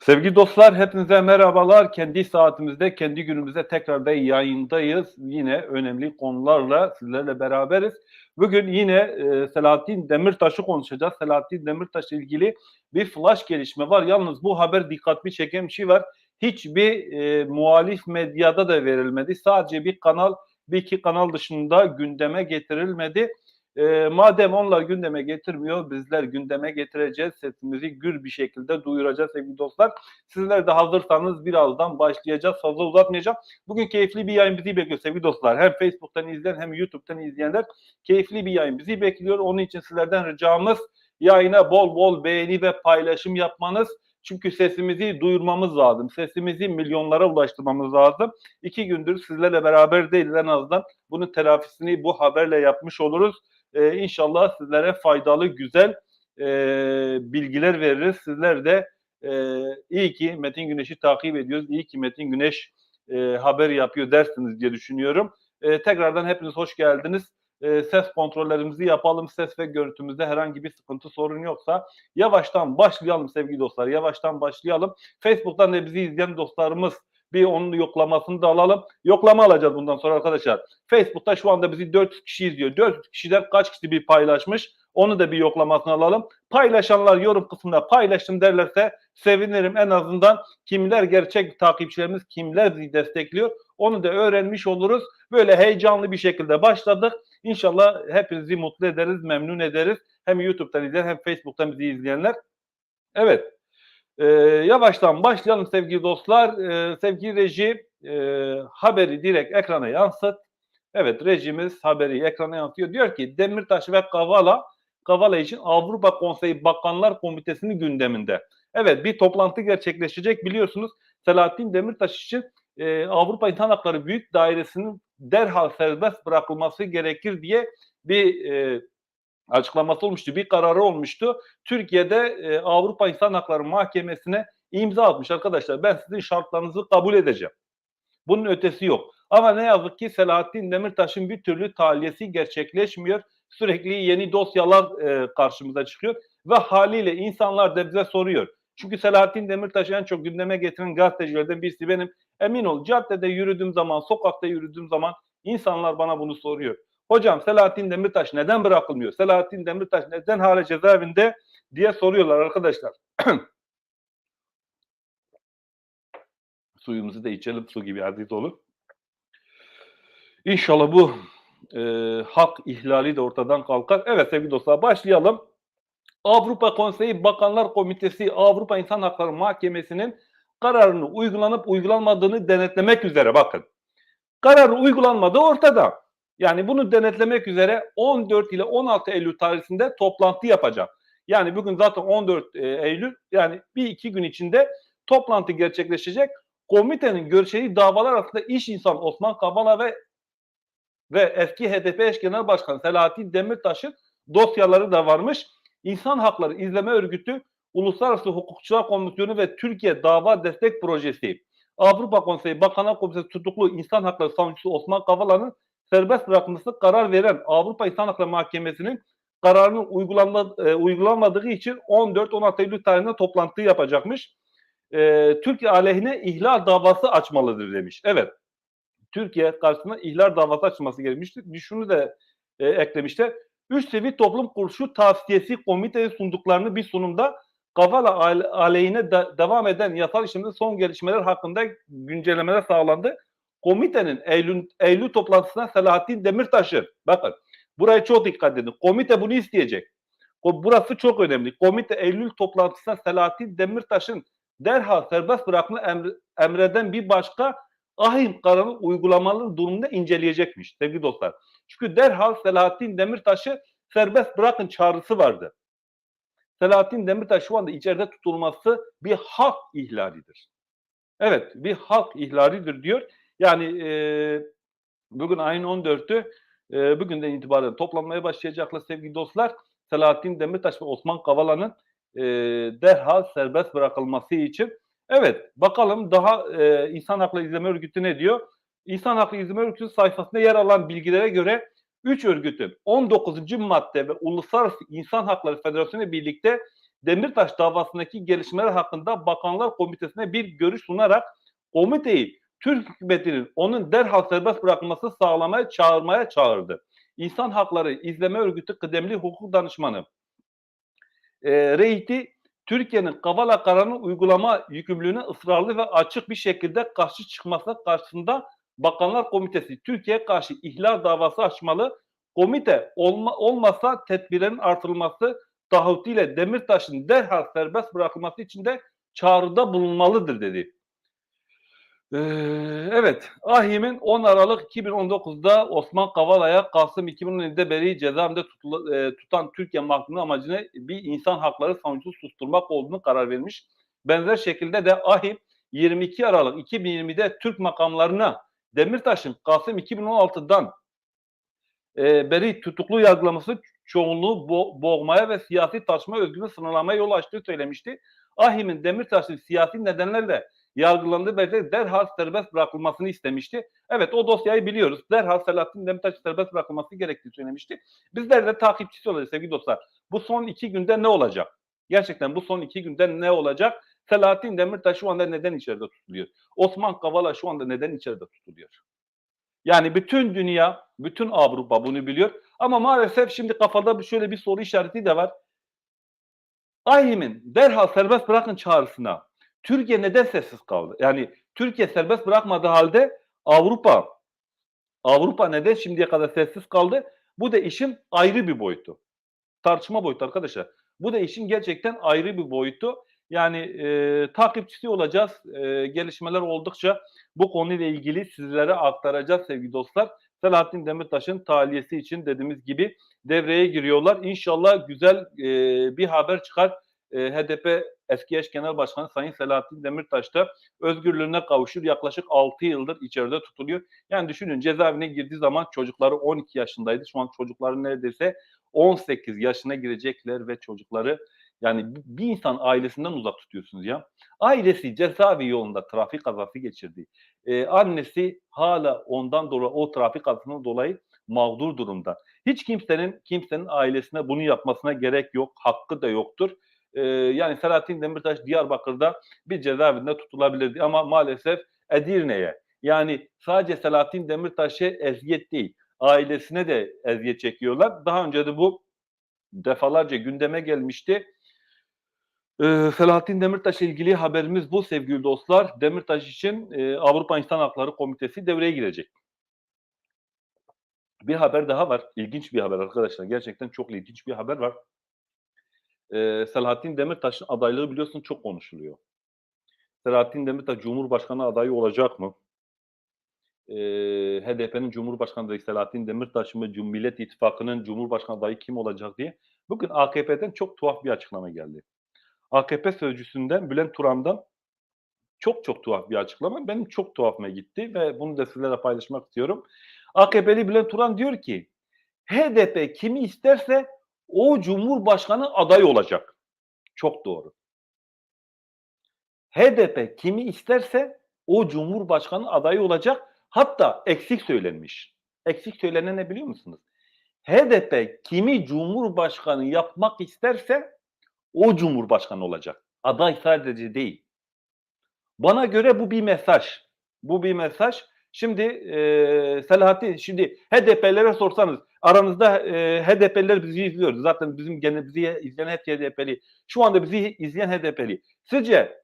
Sevgili dostlar, hepinize merhabalar. Kendi saatimizde, kendi günümüzde tekrar da yayındayız. Yine önemli konularla sizlerle beraberiz. Bugün yine e, Selahattin Demirtaş'ı konuşacağız. Selahattin Demirtaş'la ilgili bir flash gelişme var. Yalnız bu haber dikkatimi çeken bir şey var. Hiçbir e, muhalif medyada da verilmedi. Sadece bir kanal, bir iki kanal dışında gündeme getirilmedi. E, madem onlar gündeme getirmiyor, bizler gündeme getireceğiz. Sesimizi gür bir şekilde duyuracağız sevgili dostlar. Sizler de hazırsanız birazdan başlayacağız. Fazla uzatmayacağım. Bugün keyifli bir yayın bizi bekliyor sevgili dostlar. Hem Facebook'tan izleyen hem YouTube'dan izleyenler keyifli bir yayın bizi bekliyor. Onun için sizlerden ricamız yayına bol bol beğeni ve paylaşım yapmanız. Çünkü sesimizi duyurmamız lazım. Sesimizi milyonlara ulaştırmamız lazım. İki gündür sizlerle beraber değiliz en azından. Bunun telafisini bu haberle yapmış oluruz. Ee, inşallah sizlere faydalı, güzel e, bilgiler veririz. Sizler de e, iyi ki Metin Güneş'i takip ediyoruz. İyi ki Metin Güneş e, haber yapıyor dersiniz diye düşünüyorum. E, tekrardan hepiniz hoş geldiniz. E, ses kontrollerimizi yapalım. Ses ve görüntümüzde herhangi bir sıkıntı, sorun yoksa yavaştan başlayalım sevgili dostlar. Yavaştan başlayalım. Facebook'tan da bizi izleyen dostlarımız bir onun yoklamasını da alalım. Yoklama alacağız bundan sonra arkadaşlar. Facebook'ta şu anda bizi 400 kişi izliyor. 400 kişiden kaç kişi bir paylaşmış? Onu da bir yoklamasını alalım. Paylaşanlar yorum kısmında paylaştım derlerse sevinirim. En azından kimler gerçek takipçilerimiz, kimler bizi destekliyor onu da öğrenmiş oluruz. Böyle heyecanlı bir şekilde başladık. İnşallah hepinizi mutlu ederiz, memnun ederiz. Hem YouTube'dan izleyen hem Facebook'tan bizi izleyenler. Evet. Ee, yavaştan başlayalım sevgili dostlar. Ee, sevgili reji e, haberi direkt ekrana yansıt. Evet rejimiz haberi ekrana yansıtıyor. Diyor ki Demirtaş ve Kavala Kavala için Avrupa Konseyi Bakanlar Komitesi'nin gündeminde. Evet bir toplantı gerçekleşecek biliyorsunuz. Selahattin Demirtaş için e, Avrupa İnsan Hakları Büyük Dairesi'nin derhal serbest bırakılması gerekir diye bir e, açıklaması olmuştu, bir kararı olmuştu. Türkiye'de e, Avrupa İnsan Hakları Mahkemesi'ne imza atmış arkadaşlar. Ben sizin şartlarınızı kabul edeceğim. Bunun ötesi yok. Ama ne yazık ki Selahattin Demirtaş'ın bir türlü tahliyesi gerçekleşmiyor. Sürekli yeni dosyalar e, karşımıza çıkıyor ve haliyle insanlar da bize soruyor. Çünkü Selahattin Demirtaş'ı en çok gündeme getiren gazetecilerden birisi benim. Emin ol caddede yürüdüğüm zaman, sokakta yürüdüğüm zaman insanlar bana bunu soruyor. Hocam Selahattin Demirtaş neden bırakılmıyor? Selahattin Demirtaş neden hala cezaevinde diye soruyorlar arkadaşlar. Suyumuzu da içelim su gibi aziz olun. İnşallah bu e, hak ihlali de ortadan kalkar. Evet sevgili dostlar başlayalım. Avrupa Konseyi Bakanlar Komitesi Avrupa İnsan Hakları Mahkemesi'nin kararını uygulanıp uygulanmadığını denetlemek üzere bakın. Kararı uygulanmadığı ortada. Yani bunu denetlemek üzere 14 ile 16 Eylül tarihinde toplantı yapacak. Yani bugün zaten 14 e, Eylül yani bir iki gün içinde toplantı gerçekleşecek. Komitenin görüşeceği davalar arasında iş insan Osman Kavala ve ve eski HDP eş genel başkanı Selahattin Demirtaş'ın dosyaları da varmış. İnsan Hakları İzleme Örgütü, Uluslararası Hukukçular Komisyonu ve Türkiye Dava Destek Projesi, Avrupa Konseyi Bakanlar Komitesi tutuklu İnsan Hakları Savcısı Osman Kavala'nın serbest bırakılması karar veren Avrupa İnsan Hakları Mahkemesi'nin kararının uygulanma, e, uygulanmadığı için 14-16 Eylül tarihinde toplantı yapacakmış. E, Türkiye aleyhine ihlal davası açmalıdır demiş. Evet. Türkiye karşısında ihlal davası açılması gerekmiştir. Şunu da e, eklemişler. Üst seviye toplum kuruluşu tavsiyesi komiteye sunduklarını bir sunumda Kavala aleyhine de, devam eden yasal işlemde son gelişmeler hakkında güncellemeler sağlandı. Komitenin Eylül, Eylül toplantısına Selahattin Demirtaş'ı bakın buraya çok dikkat edin. Komite bunu isteyecek. Burası çok önemli. Komite Eylül toplantısına Selahattin Demirtaş'ın derhal serbest bırakma emreden bir başka ahim kararı uygulamalı durumunda inceleyecekmiş sevgili dostlar. Çünkü derhal Selahattin Demirtaş'ı serbest bırakın çağrısı vardı. Selahattin Demirtaş şu anda içeride tutulması bir hak ihlalidir. Evet bir hak ihlalidir diyor. Yani e, bugün ayın 14'ü e, bugünden itibaren toplanmaya başlayacaklar sevgili dostlar. Selahattin Demirtaş ve Osman Kavala'nın e, derhal serbest bırakılması için. Evet bakalım daha e, İnsan Hakları İzleme Örgütü ne diyor? İnsan Hakları İzleme Örgütü sayfasında yer alan bilgilere göre 3 örgütün 19. madde ve Uluslararası İnsan Hakları Federasyonu birlikte Demirtaş davasındaki gelişmeler hakkında Bakanlar Komitesi'ne bir görüş sunarak komiteyi Türk hükümetinin onun derhal serbest bırakılması sağlamaya çağırmaya çağırdı. İnsan Hakları İzleme Örgütü kıdemli hukuk danışmanı e, Reyti Türkiye'nin Kavala kararını uygulama yükümlülüğüne ısrarlı ve açık bir şekilde karşı çıkması karşısında Bakanlar Komitesi Türkiye'ye karşı ihlal davası açmalı. Komite olma, olmasa tedbirlerin artırılması taahhütüyle Demirtaş'ın derhal serbest bırakılması için de çağrıda bulunmalıdır dedi. Ee, evet, AHİM'in 10 Aralık 2019'da Osman Kavala'ya Kasım 2017'de beri cezaevinde tutula- e, tutan Türkiye mahkumunun amacını bir insan hakları savunucusu susturmak olduğunu karar vermiş. Benzer şekilde de AHİM 22 Aralık 2020'de Türk makamlarına Demirtaş'ın Kasım 2016'dan e, beri tutuklu yargılaması çoğunluğu bo- boğmaya ve siyasi tartışma özgürlüğünü sınırlamaya yol açtığı söylemişti. AHİM'in Demirtaş'ın siyasi nedenlerle yargılandığı belirterek derhal serbest bırakılmasını istemişti. Evet o dosyayı biliyoruz. Derhal Selahattin Demirtaş'ın serbest bırakılması gerektiğini söylemişti. Bizler de takipçisi olacağız sevgili dostlar. Bu son iki günde ne olacak? Gerçekten bu son iki günde ne olacak? Selahattin Demirtaş şu anda neden içeride tutuluyor? Osman Kavala şu anda neden içeride tutuluyor? Yani bütün dünya, bütün Avrupa bunu biliyor. Ama maalesef şimdi kafada şöyle bir soru işareti de var. AİHM'in derhal serbest bırakın çağrısına Türkiye neden sessiz kaldı? Yani Türkiye serbest bırakmadığı halde Avrupa Avrupa neden şimdiye kadar sessiz kaldı? Bu da işin ayrı bir boyutu. Tartışma boyutu arkadaşlar. Bu da işin gerçekten ayrı bir boyutu. Yani e, takipçisi olacağız. E, gelişmeler oldukça bu konuyla ilgili sizlere aktaracağız sevgili dostlar. Selahattin Demirtaş'ın tahliyesi için dediğimiz gibi devreye giriyorlar. İnşallah güzel e, bir haber çıkar. E, HDP eski eş genel başkanı Sayın Selahattin Demirtaş da özgürlüğüne kavuşur. Yaklaşık 6 yıldır içeride tutuluyor. Yani düşünün cezaevine girdiği zaman çocukları 12 yaşındaydı. Şu an çocukları neredeyse 18 yaşına girecekler ve çocukları yani bir insan ailesinden uzak tutuyorsunuz ya. Ailesi cezaevi yolunda trafik kazası geçirdi. Ee, annesi hala ondan dolayı o trafik kazasından dolayı mağdur durumda. Hiç kimsenin kimsenin ailesine bunu yapmasına gerek yok. Hakkı da yoktur. Ee, yani Selahattin Demirtaş Diyarbakır'da bir cezaevinde tutulabilirdi ama maalesef Edirne'ye yani sadece Selahattin Demirtaş'a eziyet değil ailesine de eziyet çekiyorlar. Daha önce de bu defalarca gündeme gelmişti. Ee, Selahattin Demirtaş'la ilgili haberimiz bu sevgili dostlar. Demirtaş için e, Avrupa İnsan Hakları Komitesi devreye girecek. Bir haber daha var. İlginç bir haber arkadaşlar. Gerçekten çok ilginç bir haber var. Ee, Selahattin Demirtaş'ın adaylığı biliyorsun çok konuşuluyor. Selahattin Demirtaş Cumhurbaşkanı adayı olacak mı? Ee, HDP'nin Cumhurbaşkanı adayı Selahattin Demirtaş mı? Millet İttifakı'nın Cumhurbaşkanı adayı kim olacak diye. Bugün AKP'den çok tuhaf bir açıklama geldi. AKP sözcüsünden Bülent Turan'dan çok çok tuhaf bir açıklama. Benim çok tuhafıma gitti ve bunu da sizlerle paylaşmak istiyorum. AKP'li Bülent Turan diyor ki HDP kimi isterse o Cumhurbaşkanı adayı olacak. Çok doğru. HDP kimi isterse o Cumhurbaşkanı adayı olacak. Hatta eksik söylenmiş. Eksik söylenen ne biliyor musunuz? HDP kimi Cumhurbaşkanı yapmak isterse o Cumhurbaşkanı olacak. Aday sadece değil. Bana göre bu bir mesaj. Bu bir mesaj. Şimdi e, Selahattin, şimdi HDP'lere sorsanız aranızda e, HDP'liler bizi izliyor. Zaten bizim gene bizi izleyen hep HDP'li. Şu anda bizi izleyen HDP'li. Sizce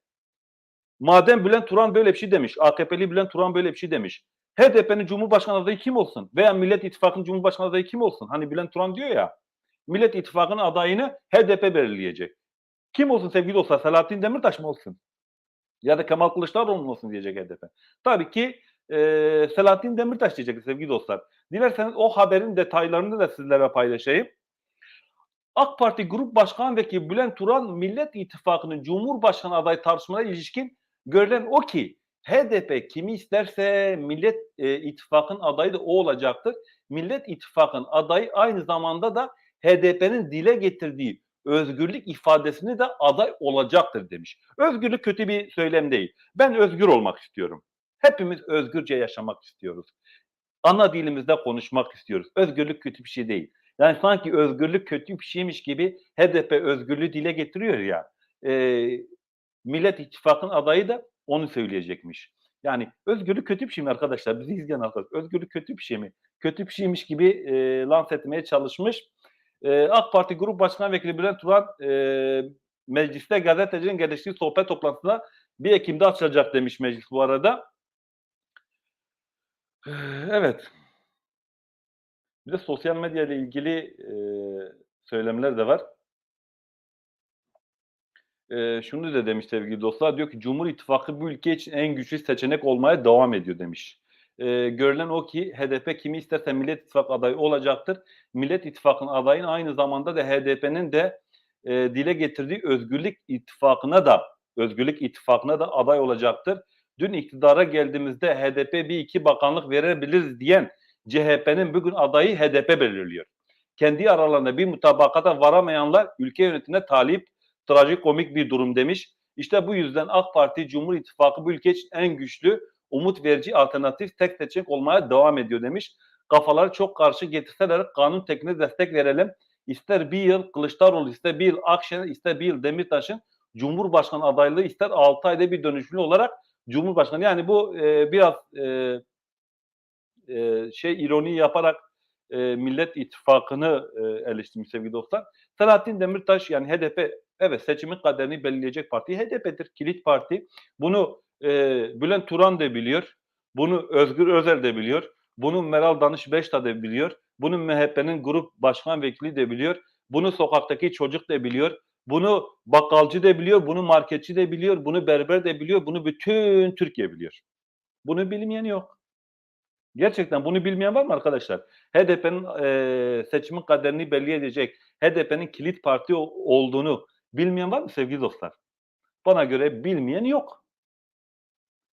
madem Bülent Turan böyle bir şey demiş, AKP'li Bülent Turan böyle bir şey demiş. HDP'nin Cumhurbaşkanı adayı kim olsun? Veya Millet İttifakı'nın Cumhurbaşkanı adayı kim olsun? Hani Bülent Turan diyor ya, Millet İttifakı'nın adayını HDP belirleyecek. Kim olsun sevgili dostlar? Selahattin Demirtaş mı olsun? Ya da Kemal Kılıçdaroğlu mu olsun diyecek HDP. Tabii ki e, Selahattin Demirtaş diyecek sevgili dostlar. Dilerseniz o haberin detaylarını da sizlere paylaşayım. AK Parti Grup Başkan Vekili Bülent Turan Millet İttifakı'nın Cumhurbaşkanı adayı tartışmalarına ilişkin görülen o ki HDP kimi isterse Millet e, İttifakı'nın adayı da o olacaktır. Millet İttifakı'nın adayı aynı zamanda da HDP'nin dile getirdiği özgürlük ifadesini de aday olacaktır demiş. Özgürlük kötü bir söylem değil. Ben özgür olmak istiyorum. Hepimiz özgürce yaşamak istiyoruz. Ana dilimizde konuşmak istiyoruz. Özgürlük kötü bir şey değil. Yani sanki özgürlük kötü bir şeymiş gibi HDP özgürlüğü dile getiriyor ya. E, Millet İttifakı'nın adayı da onu söyleyecekmiş. Yani özgürlük kötü bir şey mi arkadaşlar? Bizi izleyen arkadaşlar. Özgürlük kötü bir şey mi? Kötü bir şeymiş gibi e, lanse etmeye çalışmış. E, AK Parti Grup Başkan Vekili Bülent Turan e, mecliste gazetecinin geliştiği sohbet toplantısına 1 Ekim'de açılacak demiş meclis bu arada. Evet. Bir de sosyal medya ile ilgili e, söylemler de var. E, şunu da demiş sevgili dostlar. Diyor ki Cumhur İttifakı bu ülke için en güçlü seçenek olmaya devam ediyor demiş. E, görülen o ki HDP kimi isterse Millet İttifakı adayı olacaktır. Millet İttifakı'nın adayının aynı zamanda da HDP'nin de e, dile getirdiği Özgürlük İttifakı'na da Özgürlük İttifakı'na da aday olacaktır. Dün iktidara geldiğimizde HDP bir iki bakanlık verebiliriz diyen CHP'nin bugün adayı HDP belirliyor. Kendi aralarında bir mutabakata varamayanlar ülke yönetimine talip trajikomik bir durum demiş. İşte bu yüzden AK Parti Cumhur İttifakı bu ülke için en güçlü, umut verici alternatif tek seçenek olmaya devam ediyor demiş. Kafaları çok karşı getirseler kanun tekniğine destek verelim. İster bir yıl Kılıçdaroğlu, ister bir yıl Akşener, ister bir yıl Demirtaş'ın Cumhurbaşkanı adaylığı ister 6 ayda bir dönüşümlü olarak Cumhurbaşkanı. Yani bu e, biraz e, e, şey ironi yaparak e, Millet İttifakı'nı e, eleştirmiş sevgili dostlar. Selahattin Demirtaş yani HDP evet seçimin kaderini belirleyecek parti HDP'dir. Kilit parti. Bunu e, Bülent Turan da biliyor. Bunu Özgür Özel de biliyor. Bunu Meral Danış Beşta da biliyor. Bunu MHP'nin grup başkan vekili de biliyor. Bunu sokaktaki çocuk da biliyor. Bunu bakkalcı da biliyor, bunu marketçi de biliyor, bunu berber de biliyor, bunu bütün Türkiye biliyor. Bunu bilmeyen yok. Gerçekten bunu bilmeyen var mı arkadaşlar? HDP'nin e, seçimin kaderini belli edecek, HDP'nin kilit parti olduğunu bilmeyen var mı sevgili dostlar? Bana göre bilmeyen yok.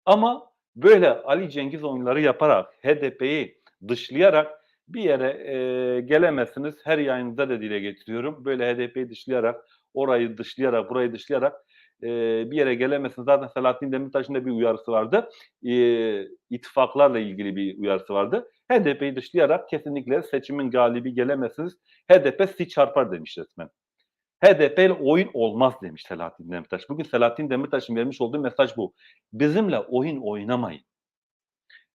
Ama böyle Ali Cengiz oyunları yaparak, HDP'yi dışlayarak bir yere e, gelemezsiniz. Her yayınımda da dile getiriyorum. Böyle HDP'yi dışlayarak, orayı dışlayarak, burayı dışlayarak e, bir yere gelemezsiniz. Zaten Selahattin Demirtaş'ın da bir uyarısı vardı. E, ittifaklarla ilgili bir uyarısı vardı. HDP'yi dışlayarak kesinlikle seçimin galibi gelemezsiniz. HDP sizi çarpar demiş resmen. HDP ile oyun olmaz demiş Selahattin Demirtaş. Bugün Selahattin Demirtaş'ın vermiş olduğu mesaj bu. Bizimle oyun oynamayın.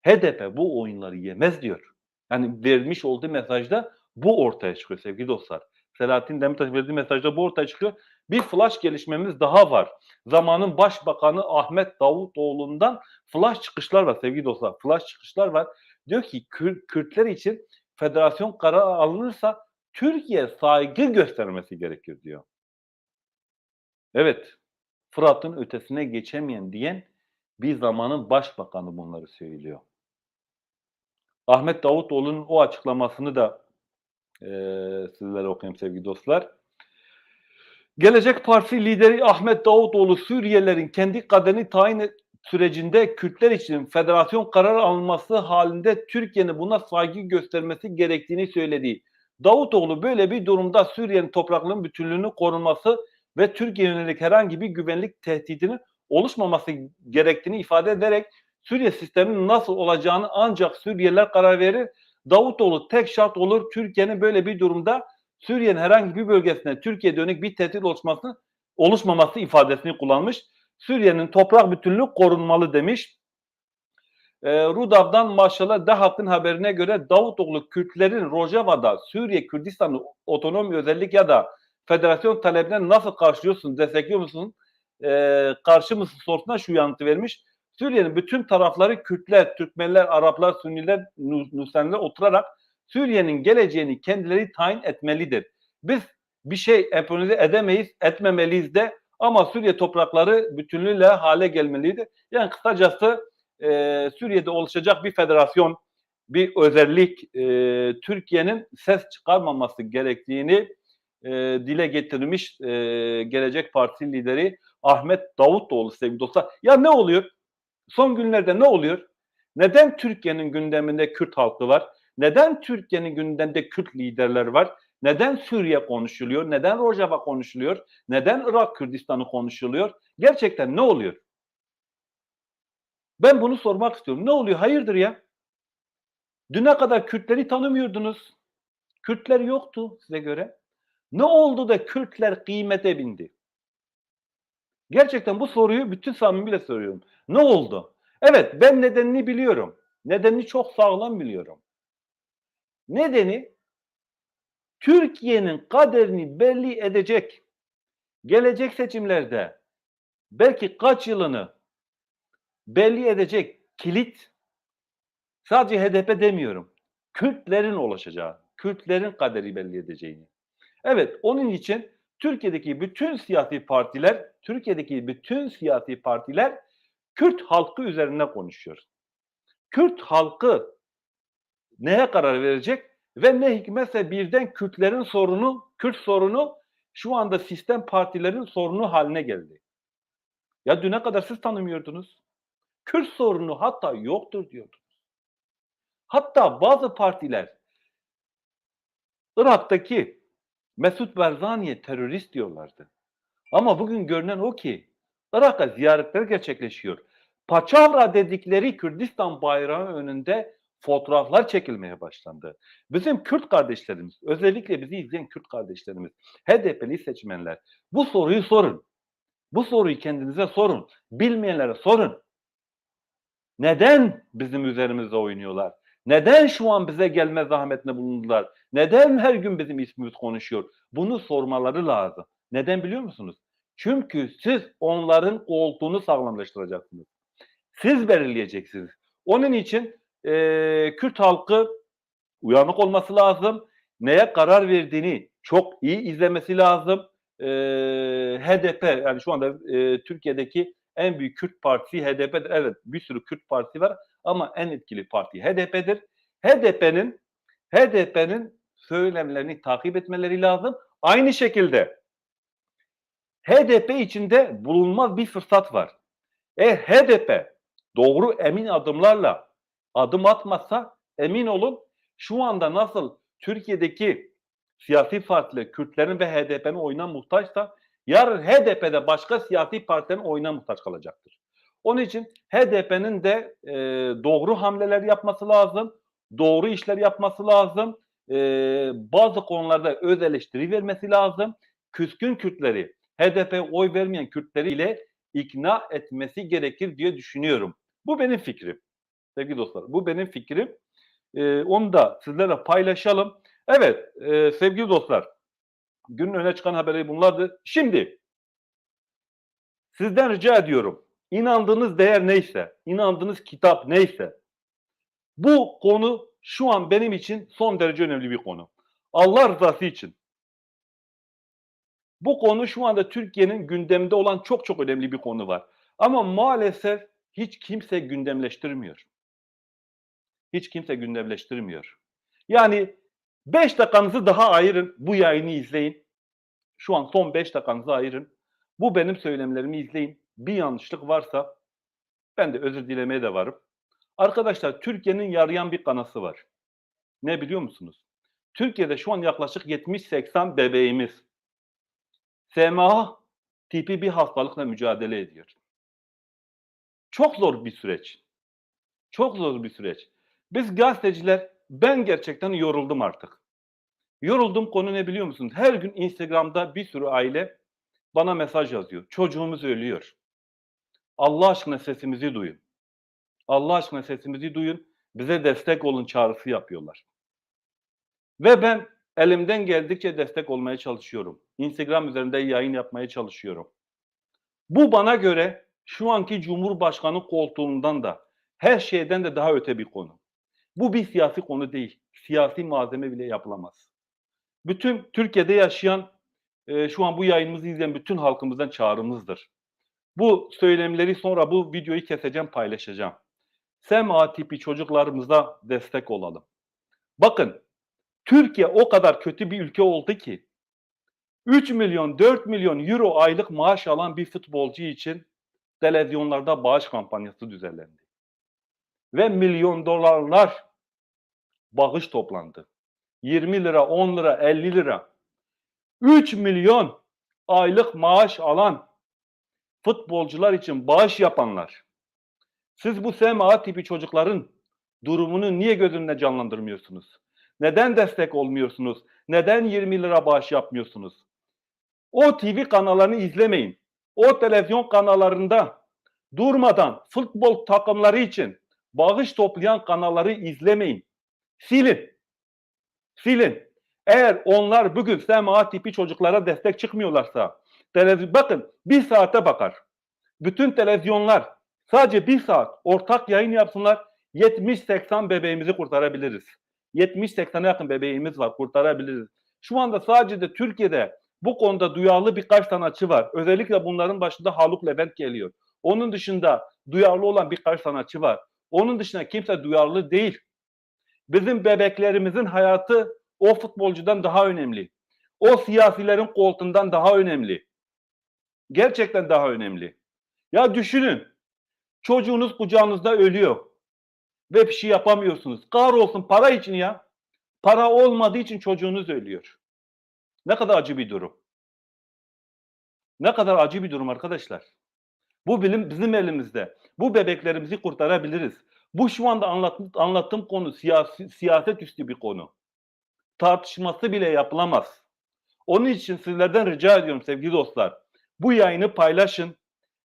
HDP bu oyunları yemez diyor. Yani vermiş olduğu mesajda bu ortaya çıkıyor sevgili dostlar. Selahattin Demirtaş verdiği mesajda bu ortaya çıkıyor. Bir flash gelişmemiz daha var. Zamanın Başbakanı Ahmet Davutoğlu'ndan flash çıkışlar var sevgili dostlar. Flash çıkışlar var. Diyor ki Kürt, Kürtler için federasyon kararı alınırsa Türkiye saygı göstermesi gerekir diyor. Evet, Fırat'ın ötesine geçemeyen diyen bir zamanın başbakanı bunları söylüyor. Ahmet Davutoğlu'nun o açıklamasını da e, sizlere okuyayım sevgili dostlar. Gelecek Partisi lideri Ahmet Davutoğlu Suriyelilerin kendi kaderini tayin sürecinde Kürtler için federasyon kararı alınması halinde Türkiye'nin buna saygı göstermesi gerektiğini söyledi. Davutoğlu böyle bir durumda Suriye'nin topraklarının bütünlüğünü korunması ve Türkiye yönelik herhangi bir güvenlik tehdidinin oluşmaması gerektiğini ifade ederek Suriye sisteminin nasıl olacağını ancak Suriyeliler karar verir. Davutoğlu tek şart olur Türkiye'nin böyle bir durumda Suriye'nin herhangi bir bölgesine Türkiye dönük bir tehdit oluşması, oluşmaması ifadesini kullanmış. Suriye'nin toprak bütünlüğü korunmalı demiş. E, Rudav'dan Maşallah Dahat'ın haberine göre Davutoğlu Kürtlerin Rojava'da Suriye Kürdistan'ı otonomi özellik ya da federasyon taleplerini nasıl karşılıyorsun, destekliyor musun, e, karşı mısın sorusuna şu yanıtı vermiş. Suriye'nin bütün tarafları Kürtler, Türkmenler, Araplar, Sünniler, Nusayriler oturarak Suriye'nin geleceğini kendileri tayin etmelidir. Biz bir şey emponize edemeyiz, etmemeliyiz de ama Suriye toprakları bütünlüğüyle hale gelmeliydi. Yani kısacası e, Suriye'de oluşacak bir federasyon, bir özellik e, Türkiye'nin ses çıkarmaması gerektiğini e, dile getirmiş e, Gelecek Partisi lideri Ahmet Davutoğlu sevgili dostlar. Ya ne oluyor? Son günlerde ne oluyor? Neden Türkiye'nin gündeminde Kürt halkı var? Neden Türkiye'nin gündeminde Kürt liderler var? Neden Suriye konuşuluyor? Neden Rojava konuşuluyor? Neden Irak Kürdistan'ı konuşuluyor? Gerçekten ne oluyor? Ben bunu sormak istiyorum. Ne oluyor? Hayırdır ya? Düne kadar Kürtleri tanımıyordunuz. Kürtler yoktu size göre. Ne oldu da Kürtler kıymete bindi? Gerçekten bu soruyu bütün samimiyle soruyorum. Ne oldu? Evet ben nedenini biliyorum. Nedenini çok sağlam biliyorum. Nedeni Türkiye'nin kaderini belli edecek gelecek seçimlerde belki kaç yılını belli edecek kilit sadece HDP demiyorum. Kürtlerin ulaşacağı, Kürtlerin kaderi belli edeceğini. Evet onun için Türkiye'deki bütün siyasi partiler, Türkiye'deki bütün siyasi partiler Kürt halkı üzerine konuşuyor. Kürt halkı neye karar verecek ve ne hikmetse birden Kürtlerin sorunu, Kürt sorunu şu anda sistem partilerin sorunu haline geldi. Ya düne kadar siz tanımıyordunuz. Kürt sorunu hatta yoktur diyordunuz. Hatta bazı partiler Irak'taki Mesut Barzani'ye terörist diyorlardı. Ama bugün görünen o ki Irak'a ziyaretler gerçekleşiyor. Paçavra dedikleri Kürdistan bayrağı önünde fotoğraflar çekilmeye başlandı. Bizim Kürt kardeşlerimiz, özellikle bizi izleyen Kürt kardeşlerimiz, HDP'li seçmenler bu soruyu sorun. Bu soruyu kendinize sorun. Bilmeyenlere sorun. Neden bizim üzerimizde oynuyorlar? Neden şu an bize gelme zahmetine bulundular? Neden her gün bizim ismimiz konuşuyor? Bunu sormaları lazım. Neden biliyor musunuz? Çünkü siz onların koltuğunu sağlamlaştıracaksınız. Siz belirleyeceksiniz. Onun için e, Kürt halkı uyanık olması lazım. Neye karar verdiğini çok iyi izlemesi lazım. E, HDP yani şu anda e, Türkiye'deki en büyük Kürt partisi HDP'dir. Evet bir sürü Kürt partisi var ama en etkili parti HDP'dir. HDP'nin HDP'nin söylemlerini takip etmeleri lazım. Aynı şekilde HDP içinde bulunmaz bir fırsat var. Eğer HDP doğru emin adımlarla adım atmazsa emin olun şu anda nasıl Türkiye'deki siyasi partiler Kürtlerin ve HDP'nin oyuna muhtaçsa yarın HDP'de başka siyasi partilerin oyuna muhtaç kalacaktır. Onun için HDP'nin de e, doğru hamleler yapması lazım, doğru işler yapması lazım, e, bazı konularda öz eleştiri vermesi lazım. Küskün Kürtleri, HDP oy vermeyen Kürtleri ile ikna etmesi gerekir diye düşünüyorum. Bu benim fikrim. Sevgili dostlar, bu benim fikrim. Ee, onu da sizlerle paylaşalım. Evet, e, sevgili dostlar, günün öne çıkan haberleri bunlardı. Şimdi, sizden rica ediyorum, inandığınız değer neyse, inandığınız kitap neyse, bu konu şu an benim için son derece önemli bir konu. Allah rızası için. Bu konu şu anda Türkiye'nin gündeminde olan çok çok önemli bir konu var. Ama maalesef hiç kimse gündemleştirmiyor. Hiç kimse gündemleştirmiyor. Yani 5 dakikanızı daha ayırın. Bu yayını izleyin. Şu an son 5 dakikanızı ayırın. Bu benim söylemlerimi izleyin. Bir yanlışlık varsa ben de özür dilemeye de varım. Arkadaşlar Türkiye'nin yarayan bir kanası var. Ne biliyor musunuz? Türkiye'de şu an yaklaşık 70-80 bebeğimiz SMA tipi bir hastalıkla mücadele ediyor. Çok zor bir süreç. Çok zor bir süreç. Biz gazeteciler ben gerçekten yoruldum artık. Yoruldum konu ne biliyor musunuz? Her gün Instagram'da bir sürü aile bana mesaj yazıyor. Çocuğumuz ölüyor. Allah aşkına sesimizi duyun. Allah aşkına sesimizi duyun. Bize destek olun çağrısı yapıyorlar. Ve ben elimden geldikçe destek olmaya çalışıyorum. Instagram üzerinde yayın yapmaya çalışıyorum. Bu bana göre şu anki Cumhurbaşkanı koltuğundan da her şeyden de daha öte bir konu. Bu bir siyasi konu değil. Siyasi malzeme bile yapılamaz. Bütün Türkiye'de yaşayan, e, şu an bu yayınımızı izleyen bütün halkımızdan çağrımızdır. Bu söylemleri sonra bu videoyu keseceğim, paylaşacağım. SMA tipi çocuklarımıza destek olalım. Bakın, Türkiye o kadar kötü bir ülke oldu ki 3 milyon 4 milyon euro aylık maaş alan bir futbolcu için televizyonlarda bağış kampanyası düzenlendi. Ve milyon dolarlar bağış toplandı. 20 lira, 10 lira, 50 lira. 3 milyon aylık maaş alan futbolcular için bağış yapanlar. Siz bu SMA tipi çocukların durumunu niye göz önünde canlandırmıyorsunuz? Neden destek olmuyorsunuz? Neden 20 lira bağış yapmıyorsunuz? O TV kanallarını izlemeyin. O televizyon kanallarında durmadan futbol takımları için bağış toplayan kanalları izlemeyin. Silin. Silin. Eğer onlar bugün SMA tipi çocuklara destek çıkmıyorlarsa, televizyon, bakın bir saate bakar. Bütün televizyonlar sadece bir saat ortak yayın yapsınlar. 70-80 bebeğimizi kurtarabiliriz. 70-80'e yakın bebeğimiz var kurtarabiliriz. Şu anda sadece de Türkiye'de bu konuda duyarlı birkaç sanatçı var. Özellikle bunların başında Haluk Levent geliyor. Onun dışında duyarlı olan birkaç sanatçı var. Onun dışında kimse duyarlı değil. Bizim bebeklerimizin hayatı o futbolcudan daha önemli. O siyasilerin koltuğundan daha önemli. Gerçekten daha önemli. Ya düşünün. Çocuğunuz kucağınızda ölüyor. Ve bir şey yapamıyorsunuz. Kahrolsun para için ya. Para olmadığı için çocuğunuz ölüyor. Ne kadar acı bir durum. Ne kadar acı bir durum arkadaşlar. Bu bilim bizim elimizde. Bu bebeklerimizi kurtarabiliriz. Bu şu anda anlat, anlattığım konu siyasi, siyaset üstü bir konu. Tartışması bile yapılamaz. Onun için sizlerden rica ediyorum sevgili dostlar. Bu yayını paylaşın.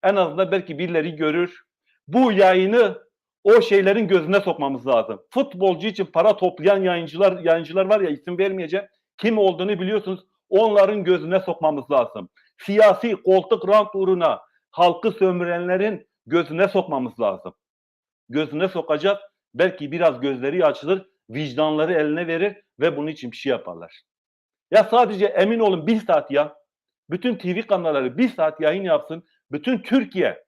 En azından belki birileri görür. Bu yayını o şeylerin gözüne sokmamız lazım. Futbolcu için para toplayan yayıncılar yayıncılar var ya isim vermeyeceğim. Kim olduğunu biliyorsunuz. Onların gözüne sokmamız lazım. Siyasi koltuk rant uğruna halkı sömürenlerin gözüne sokmamız lazım. Gözüne sokacak. Belki biraz gözleri açılır, vicdanları eline verir ve bunun için bir şey yaparlar. Ya sadece emin olun bir saat ya. Bütün TV kanalları bir saat yayın yapsın. Bütün Türkiye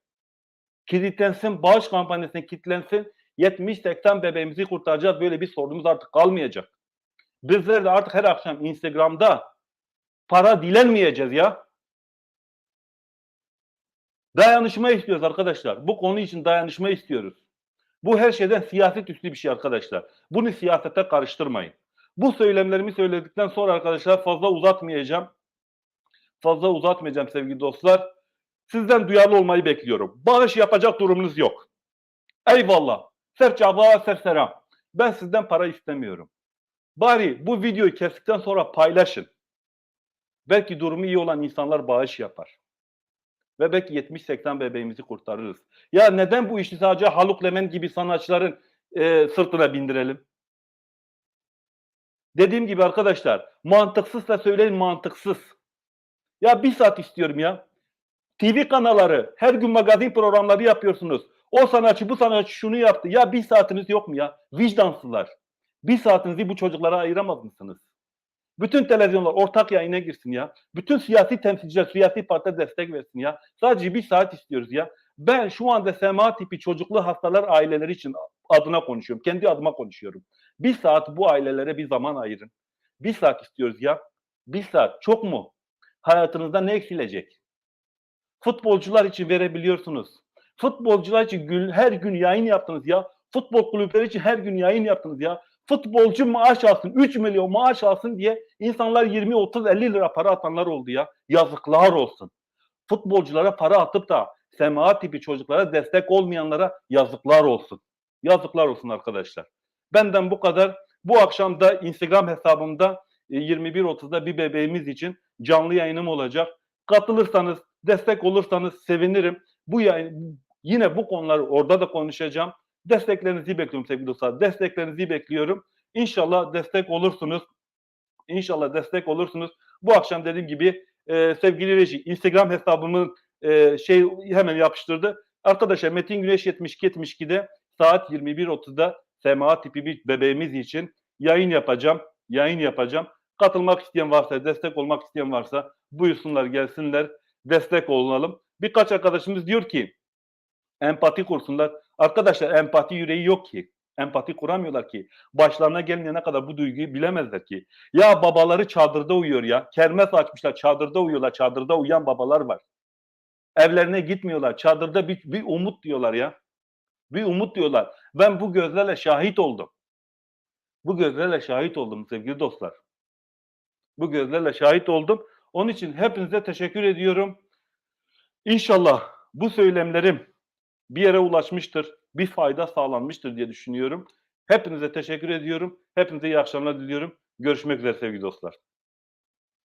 kilitlensin, bağış kampanyasına kilitlensin. 70-80 bebeğimizi kurtaracağız. Böyle bir sorunumuz artık kalmayacak. Bizler de artık her akşam Instagram'da para dilenmeyeceğiz ya. Dayanışma istiyoruz arkadaşlar. Bu konu için dayanışma istiyoruz. Bu her şeyden siyaset üstü bir şey arkadaşlar. Bunu siyasete karıştırmayın. Bu söylemlerimi söyledikten sonra arkadaşlar fazla uzatmayacağım. Fazla uzatmayacağım sevgili dostlar. Sizden duyarlı olmayı bekliyorum. Bağış yapacak durumunuz yok. Eyvallah. Serçaba serseram. Ben sizden para istemiyorum. Bari bu videoyu kestikten sonra paylaşın. Belki durumu iyi olan insanlar bağış yapar. Ve belki 70-80 bebeğimizi kurtarırız. Ya neden bu işi sadece Haluk Levent gibi sanatçıların e, sırtına bindirelim? Dediğim gibi arkadaşlar mantıksızsa söyleyin mantıksız. Ya bir saat istiyorum ya. TV kanalları her gün magazin programları yapıyorsunuz. O sanatçı bu sanatçı şunu yaptı. Ya bir saatiniz yok mu ya? Vicdansızlar. Bir saatinizi bu çocuklara ayıramaz mısınız? Bütün televizyonlar ortak yayına girsin ya. Bütün siyasi temsilciler, siyasi partiler destek versin ya. Sadece bir saat istiyoruz ya. Ben şu anda SMA tipi çocuklu hastalar aileleri için adına konuşuyorum. Kendi adıma konuşuyorum. Bir saat bu ailelere bir zaman ayırın. Bir saat istiyoruz ya. Bir saat çok mu? Hayatınızda ne eksilecek? Futbolcular için verebiliyorsunuz. Futbolcular için gün, her gün yayın yaptınız ya. Futbol kulüpleri için her gün yayın yaptınız ya. Futbolcu maaş alsın, 3 milyon maaş alsın diye insanlar 20, 30, 50 lira para atanlar oldu ya. Yazıklar olsun. Futbolculara para atıp da SMA tipi çocuklara destek olmayanlara yazıklar olsun. Yazıklar olsun arkadaşlar. Benden bu kadar. Bu akşam da Instagram hesabımda 21.30'da bir bebeğimiz için canlı yayınım olacak. Katılırsanız, destek olursanız sevinirim. Bu yayın yine bu konuları orada da konuşacağım. Desteklerinizi bekliyorum sevgili dostlar. Desteklerinizi bekliyorum. İnşallah destek olursunuz. İnşallah destek olursunuz. Bu akşam dediğim gibi e, sevgili reji Instagram hesabımın e, şey hemen yapıştırdı. Arkadaşlar Metin Güneş 72 72'de saat 21.30'da SMA tipi bir bebeğimiz için yayın yapacağım. Yayın yapacağım. Katılmak isteyen varsa, destek olmak isteyen varsa buyursunlar gelsinler. Destek olalım. Birkaç arkadaşımız diyor ki empati kursunlar. Arkadaşlar empati yüreği yok ki. Empati kuramıyorlar ki. Başlarına gelmeyene kadar bu duyguyu bilemezler ki. Ya babaları çadırda uyuyor ya. Kermes açmışlar çadırda uyuyorlar. Çadırda uyuyan babalar var. Evlerine gitmiyorlar. Çadırda bir, bir umut diyorlar ya. Bir umut diyorlar. Ben bu gözlerle şahit oldum. Bu gözlerle şahit oldum sevgili dostlar. Bu gözlerle şahit oldum. Onun için hepinize teşekkür ediyorum. İnşallah bu söylemlerim bir yere ulaşmıştır, bir fayda sağlanmıştır diye düşünüyorum. Hepinize teşekkür ediyorum. Hepinize iyi akşamlar diliyorum. Görüşmek üzere sevgili dostlar.